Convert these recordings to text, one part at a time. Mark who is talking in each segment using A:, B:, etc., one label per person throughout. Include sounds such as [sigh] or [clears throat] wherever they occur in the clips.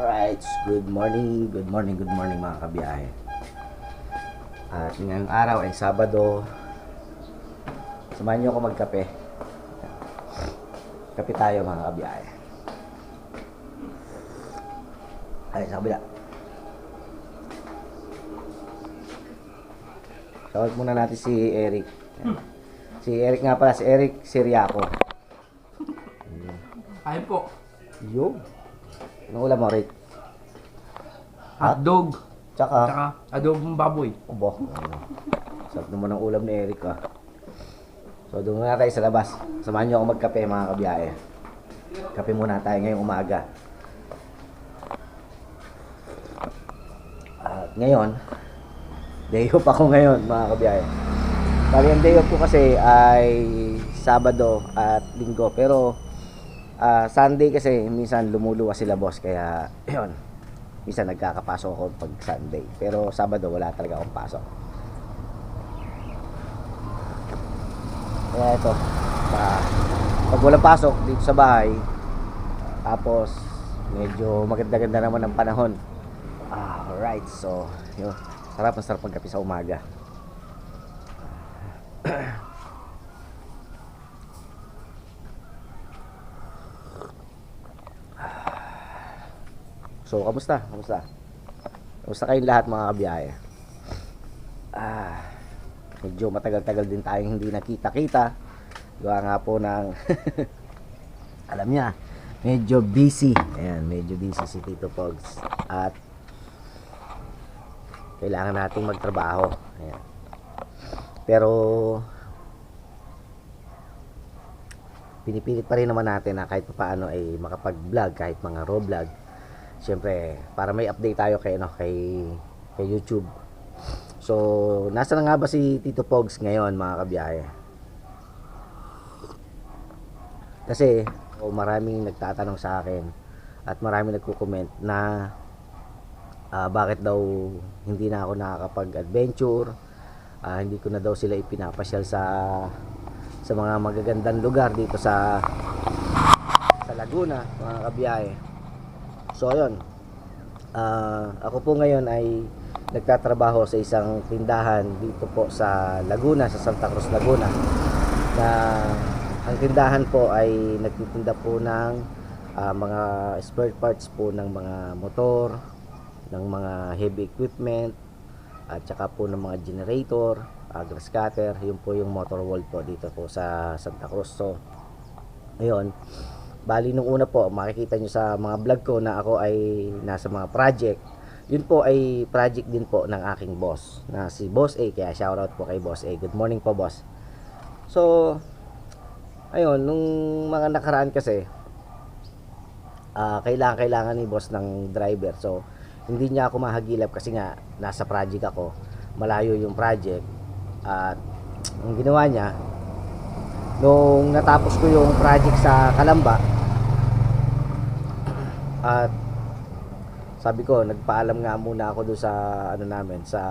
A: Alright, good morning, good morning, good morning mga kabiyahe. At ngayong araw ay Sabado. Samahan niyo ako magkape. Kape tayo mga kabiyahe. Ay, sa kabila. Shoutout muna natin si Eric. Si Eric nga pala, si Eric Siriaco.
B: Ayun po.
A: Yo. Anong ulam mo, Rick?
B: Hotdog.
A: Tsaka,
B: Tsaka adobong baboy.
A: Obo. Sarap naman ang ulam ni Eric ah. So doon muna tayo sa labas. Samahan niyo ako magkape mga kabiyahe. Kape muna tayo ngayong umaga. At ngayon, day off ako ngayon mga kabiyahe. Bali ang day off ko kasi ay Sabado at Linggo. Pero ah, Sunday kasi minsan lumuluwas sila boss. Kaya [clears throat] yun, minsan nagkakapasok ako pag Sunday. Pero Sabado wala talaga akong pasok. Kaya ito, pa, pag walang pasok dito sa bahay, tapos medyo maganda-ganda naman ang panahon. Ah, alright. So, yun. Sarap na sarap magkape sa umaga. [clears throat] So, kamusta? Kamusta? Kamusta kayong lahat mga kabiyahe? Ah, medyo matagal-tagal din tayong hindi nakita-kita. Gawa nga po ng [laughs] alam niya, medyo busy. Ayan, medyo busy si Tito Pogs. At kailangan nating magtrabaho. Ayan. Pero pinipilit pa rin naman natin na kahit paano ay makapag-vlog, kahit mga raw vlog. Siyempre, para may update tayo kay, ano, kay, kay YouTube. So, nasa na nga ba si Tito Pogs ngayon mga kabiyahe? Kasi, oh, maraming nagtatanong sa akin at maraming nagko-comment na ah, bakit daw hindi na ako nakakapag-adventure, ah, hindi ko na daw sila ipinapasyal sa sa mga magagandang lugar dito sa sa Laguna, mga kabiyahe. So, ayun. Ah, ako po ngayon ay nagtatrabaho sa isang tindahan dito po sa Laguna, sa Santa Cruz, Laguna. Na ang tindahan po ay nagtitinda po ng ah, mga spare parts po ng mga motor, ng mga heavy equipment, at saka po ng mga generator, uh, grass cutter, yun po yung motor wall po dito po sa Santa Cruz. So, ayun. Bali nung una po, makikita nyo sa mga vlog ko na ako ay nasa mga project. Yun po ay project din po ng aking boss, na si Boss A. Kaya shoutout po kay Boss A. Good morning po, boss. So, ayun, nung mga nakaraan kasi, ah kailangan kailangan ni boss ng driver. So, hindi niya ako mahagilap kasi nga nasa project ako. Malayo yung project. At ang ginawa niya, nung natapos ko yung project sa Kalamba, at sabi ko, nagpaalam nga muna ako doon sa ano namin, sa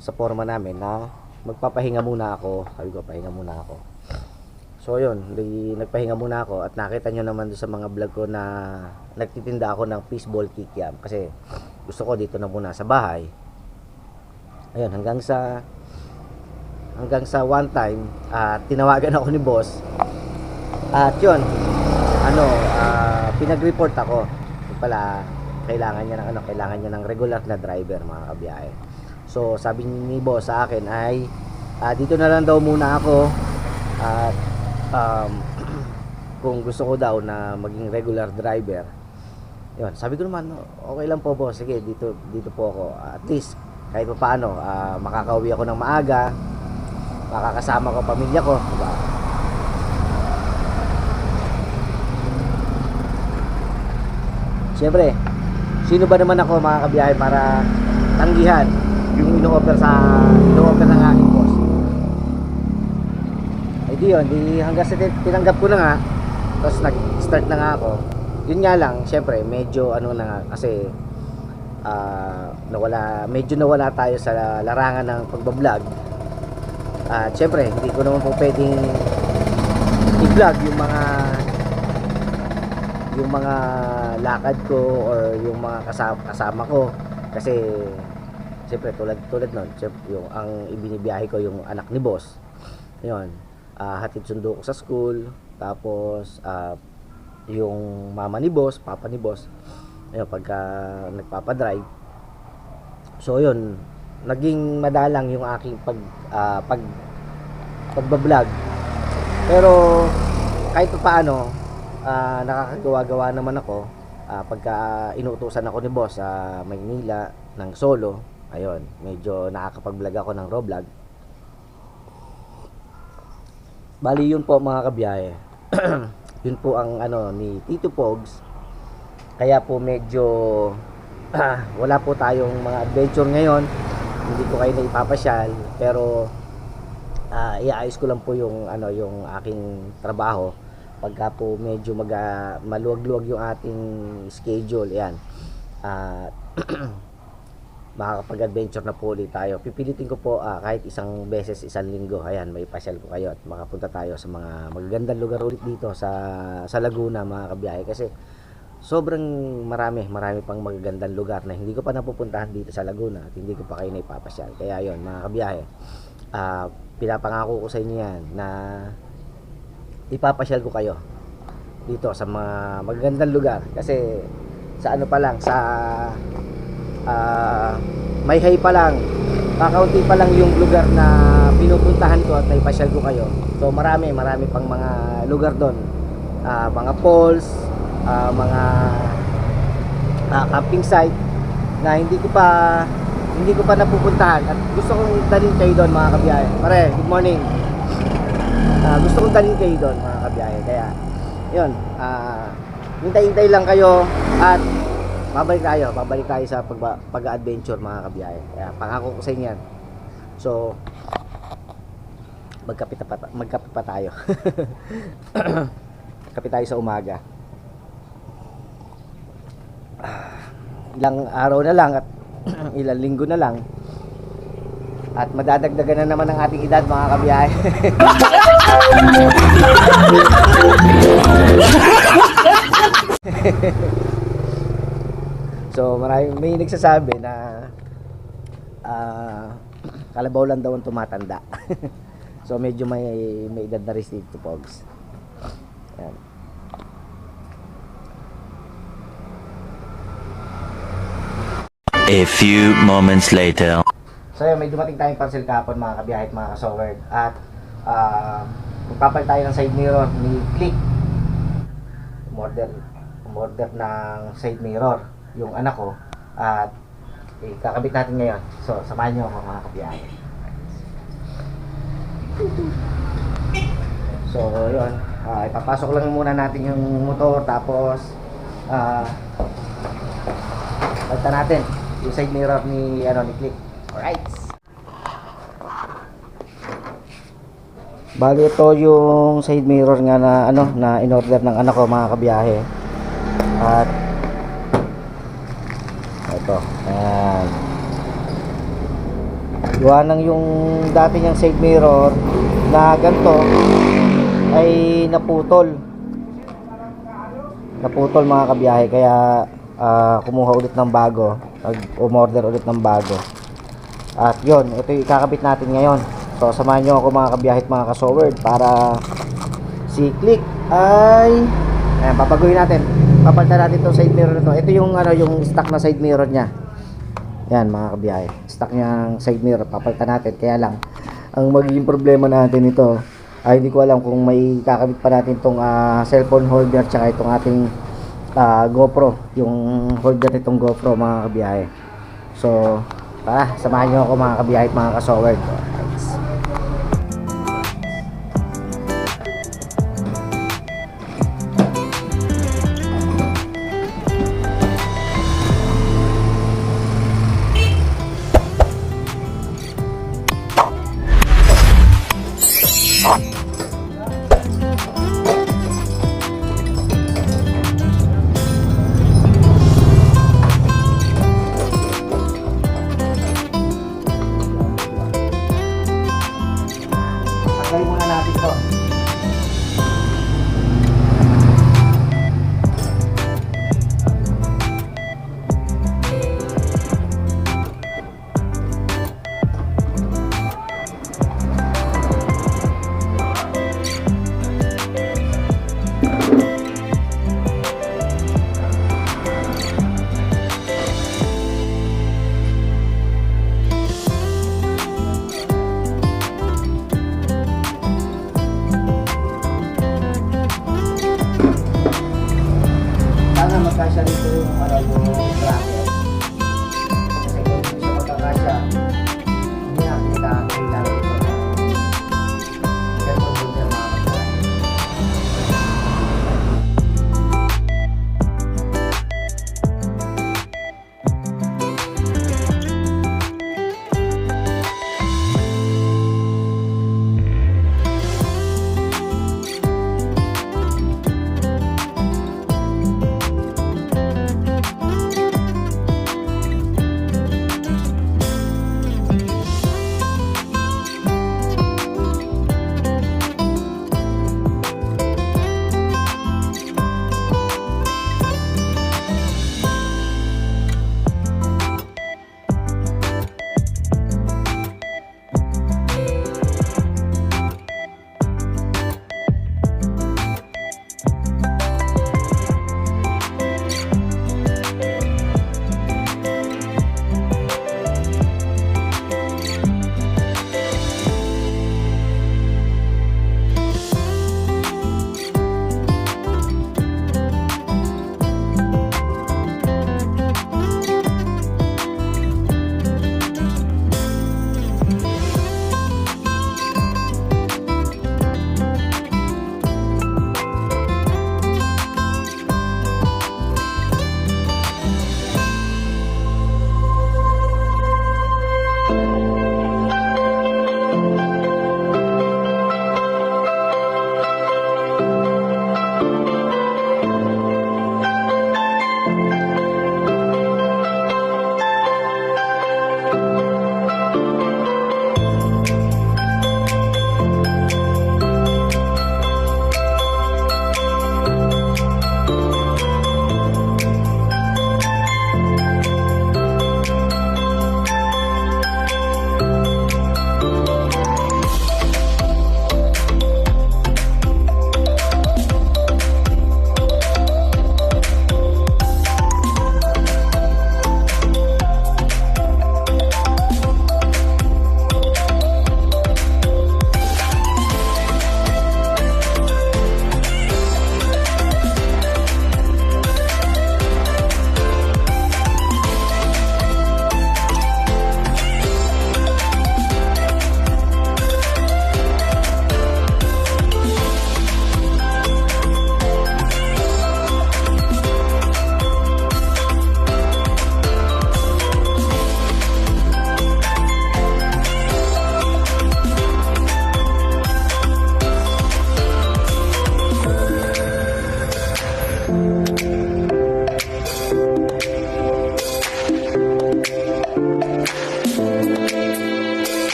A: sa forma namin na magpapahinga muna ako. Sabi ko, pahinga muna ako. So yun, di, nagpahinga muna ako at nakita nyo naman doon sa mga vlog ko na nagtitinda ako ng fishball kikiam kasi gusto ko dito na muna sa bahay. Ayun, hanggang sa hanggang sa one time, ah, tinawagan ako ni boss. At yun, ano, ah, pinag-report ako. Pala, kailangan niya ng ano, kailangan niya ng regular na driver mga kabiyahe. So, sabi ni boss sa akin ay ah, dito na lang daw muna ako at um, [clears throat] kung gusto ko daw na maging regular driver. Yun, sabi ko naman, okay lang po boss, sige, dito dito po ako. at least kahit pa paano, ah, makakauwi ako ng maaga, makakasama ko pamilya ko, diba? Siyempre, sino ba naman ako mga kabiyahe para tanggihan yung ino-offer sa ino-offer ng aking boss. Ay di yun, di hanggang sa tin- tinanggap ko na nga, tapos nag-start na nga ako. Yun nga lang, siyempre, medyo ano na nga, kasi ah, nawala, medyo nawala tayo sa larangan ng pagbablog. At siyempre, hindi ko naman po pwedeng i-vlog yung mga yung mga lakad ko or yung mga kasama, kasama ko. Kasi siyempre tulad tulad nun siyempre, yung ang ibinibiyahe ko yung anak ni boss. Yun. Ah, hatid sundo ko sa school tapos ah, yung mama ni boss papa ni boss ayun pagka nagpapadrive. So yun naging madalang yung aking pag ah, pag pagbablog. Pero kahit pa paano ah, nakakagawa-gawa naman ako Ah, pagka inuutusan ako ni boss sa Maynila ng solo ayun medyo nakakapag-vlog ako ng vlog bali yun po mga kabiyahe. [clears throat] Yun po ang ano ni Tito Pogs. Kaya po medyo [clears throat] wala po tayong mga adventure ngayon hindi ko kayo na ipapasyal pero ah iayos ko lang po yung ano yung aking trabaho pagka po medyo mag ah, maluwag-luwag yung ating schedule yan at [clears throat] makakapag-adventure na po ulit tayo. Pipilitin ko po ah, kahit isang beses, isang linggo. Ayan, may pasyal ko kayo at makapunta tayo sa mga magagandang lugar ulit dito sa sa Laguna mga kabiyahe kasi sobrang marami, marami pang magagandang lugar na hindi ko pa napupuntahan dito sa Laguna at hindi ko pa kayo naipapasyal. Kaya yon mga kabiyahe, ah, pinapangako ko sa inyo yan na ipapasyal ko kayo dito sa mga magagandang lugar. Kasi sa ano pa lang sa ah, may hay pa lang kakaunti pa lang yung lugar na pinupuntahan ko at naipasyal ko kayo. So marami marami pang mga lugar doon. Ah, mga falls ah, mga ah, camping site na hindi ko pa hindi ko pa napupuntahan. At gusto kong dalhin kayo doon mga kabiyahe. Pare good morning. Ah, gusto kong dalhin kayo doon mga kabiyahe. Kaya yun ah hintay-hintay lang kayo at babalik tayo babalik tayo sa pag pag-adventure mga kabiyahe. Kaya pangako ko sa inyo yan. So magkape pa, magkape pa tayo. [laughs] Kape tayo sa umaga Ah, ilang araw na lang at [clears throat] ilang linggo na lang at madadagdagan na naman ang ating edad mga kabiyahe [laughs] So, marami, may nagsasabi na ah kalabaw lang daw ang tumatanda. [laughs] so, medyo may, may edad na rin si Pogs. Yan.
B: A few moments later.
A: So, yun, may dumating tayong parcel kahapon mga kabiyahe at mga kasowerd. At ah magpapalit tayo ng side mirror ni Click. Umorder, umorder ng side mirror yung anak ko. At ikakabit natin ngayon. So, samahan niyo ako mga kabiyahe. So, yun. Ah, ipapasok lang muna natin yung motor tapos ah palitan natin yung side mirror ni ano ni Click. Alright. Bali ito yung side mirror nga na ano na in-order ng anak ko mga kabiyahe. At ito. Ayan. Gawa nang yung dati niyang side mirror na ganito ay naputol. Naputol mga kabiyahe kaya ah, kumuha ulit ng bago. Nag-umorder ulit ng bago. At yon, ito yung ikakabit natin ngayon. So samahan nyo ako mga kabiyahe at mga kasowerd para si Click ay ayan, papaguhin natin. Papalitan natin itong side mirror na to. Ito yung ano yung stock na side mirror niya. Yan mga kabiyahe. Stock niyang side mirror. Papalitan natin. Kaya lang, ang magiging problema natin ito ay hindi ko alam kung may kakabit pa natin itong ah, cellphone holder tsaka itong ating ah, GoPro. Yung holder nitong GoPro mga kabiyahe. So, tara, samahan nyo ako mga kabiyahe at mga kasowerd.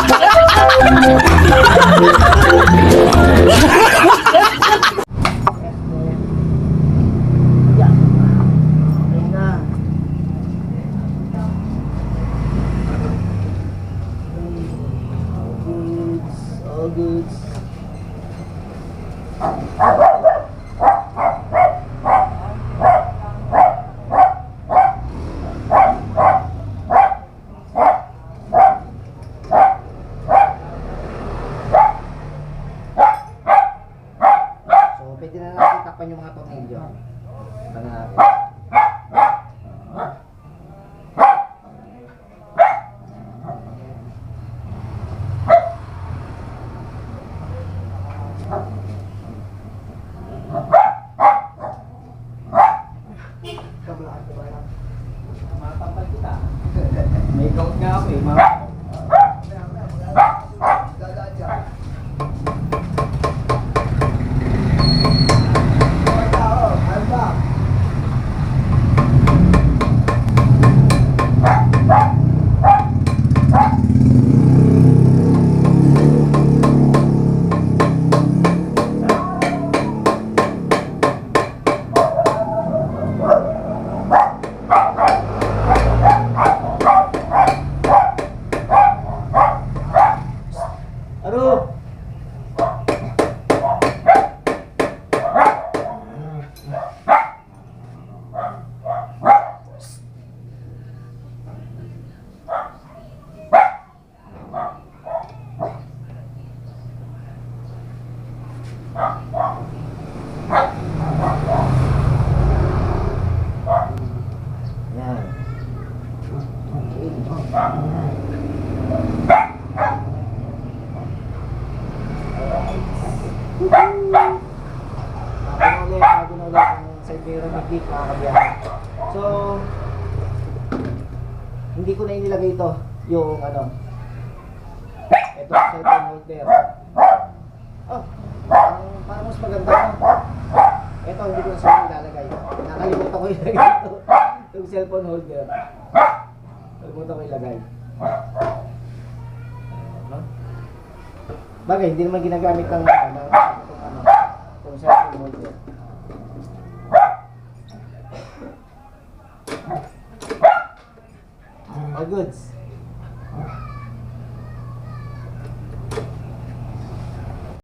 A: Magkasya rito yung ano yung bracket. Kasi kung hindi siya magkakasya, hindi natin ikakakita rito. Pero kung hindi na makakasya. Yeah. Okay na. All goods. All goods. Pwede na natin takpan yung mga tornilyo. Takpan na natin. top side holder. Oh, ang parang mas maganda na. Ito, hindi ko saan ilalagay. Nakalimutan ko ilagay ito. Itong cellphone holder. Nakalimutan ko ilagay. Huh? Bagay, hindi naman ginagamit ng ano, ano, itong cellphone holder. All goods.